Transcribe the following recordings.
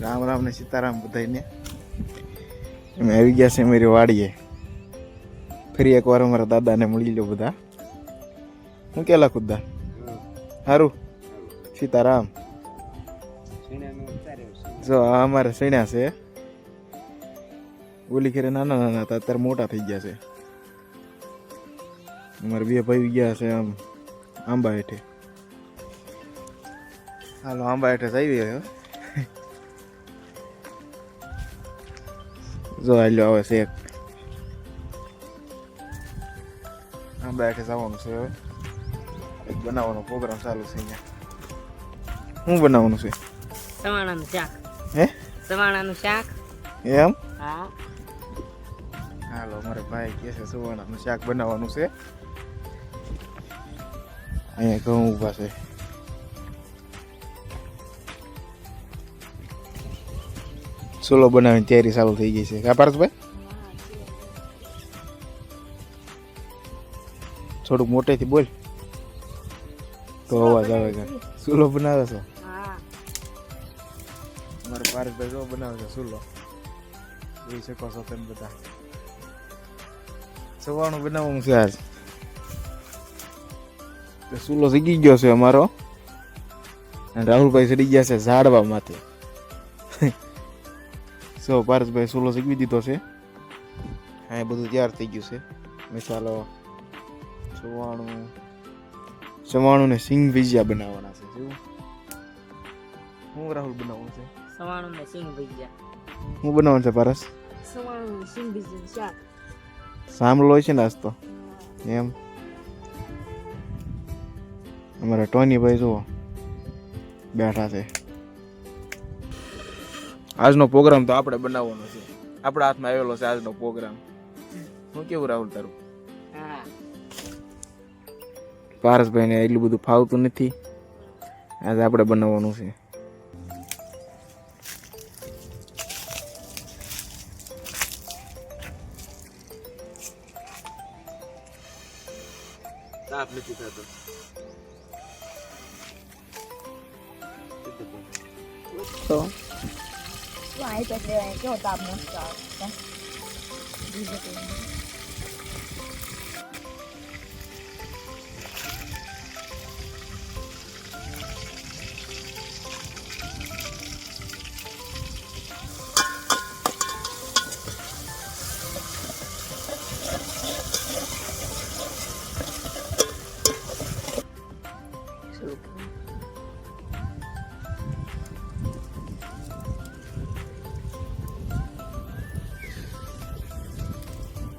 રામ રામ ને સીતારામ બધાને અમે આવી ગયા છે મારી વાડીએ. ફરી એકવાર અમારા દાદાને મળી લો બધા. હું કેલા ખુદા? સારું સીતારામ. જો, આ અમારે સણ્યા છે. ઓલી ખેરે નાના નાના હતા, અત્યારે મોટા થઈ ગયા છે. અમારે બે ભાઈ ગયા છે આમ, આંબા હેઠે. હાલો, આંબા હેઠે થઈ ગયો. જો હાલ્યો આવે છે એક આંબા હેઠે જવાનું છે હવે એક બનાવવાનો પ્રોગ્રામ ચાલુ છે અહીંયા શું બનાવવાનું છે સવાણાનું શાક હે સવાણાનું શાક એમ હા હાલો મારે ભાઈ કહે છે સુવર્ણનું શાક બનાવવાનું છે અહીંયા ઘઉં ઊભા છે ચૂલો બનાવીને તૈયારી ચાલુ થઈ ગઈ છે. કા પારસભાઈ થોડુંક મોટેથી બોલ. તો અવાજ આવે છે. સુલો બનાવે છે? મારે પારસભાઈ જો બનાવે છે સુલો. જોઈ શકો છો તમે બધા. સવાણું બનાવવાનું છે આજ. ચૂલો સીગી ગયો છે અમારો. અને રાહુલભાઈ ચડી ગયા છે ઝાડવા માથે સો પારસભાઈ સોલો શીખવી દીધો છે હા એ બધું તૈયાર થઈ ગયું છે મસાલો ચવાણું ચવાણું ને સિંગ ભજીયા બનાવવાના છે શું હું રાહુલ બનાવવાનું છે સવાણું ને સિંગ ભજીયા હું બનાવવાનું છે પારસ સવાણું સિંગ ભજીયા શાક સાંભળો હોય છે ને આજ તો એમ અમારા ટોની ભાઈ જુઓ બેઠા છે આજનો પ્રોગ્રામ તો આપણે બનાવવાનો છે. આપણા હાથમાં આવેલો છે આજનો પ્રોગ્રામ શું કેવું રાહુલ તારું? પારસભાઈને એટલું બધું ફાવતું નથી. આજે આપણે બનાવવાનું છે. તાપ નથી થતો. તો? કેવો તાપ મસ્ત આવે પોતે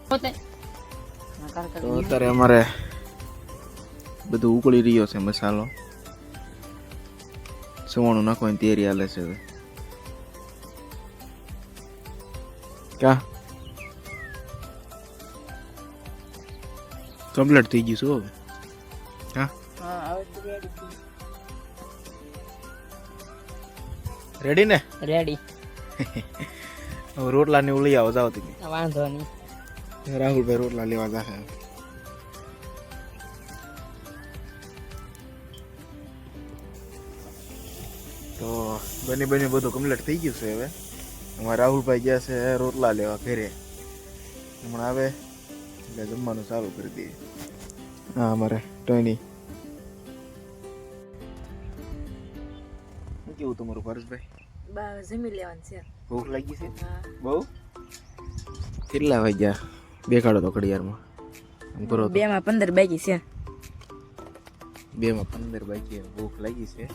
તો અત્યારે અમારે બધું ઉકળી રહ્યો છે મસાલો. સવાણું નાખવાની તૈયારી હાલે છે હવે. ક્યાં? કમ્પ્લીટ થઈ ગયું શું હવે. હા રેડી ને રેડી રોટલા ને? એવું લઈ આવો જાવ તમે. વાંધો નહીં. રાહુલભાઈ રોટલા લેવા જશે તો બને બને બધું કમ્પ્લીટ થઈ ગયું છે હવે અમારા રાહુલભાઈ ગયા છે રોટલા લેવા ઘરે હમણાં આવે એટલે જમવાનું ચાલુ કરી દઈએ હા અમારે ટોની કેવું તમારું પરેશભાઈ બા જમી લેવાનું છે ભૂખ લાગી છે બહુ કેટલા વાગ્યા દેખાડો તો ઘડિયાળમાં. આમ કરો બે માં પંદર બાકી છે. બે માં પંદર બાકી ભૂખ લાગી છે.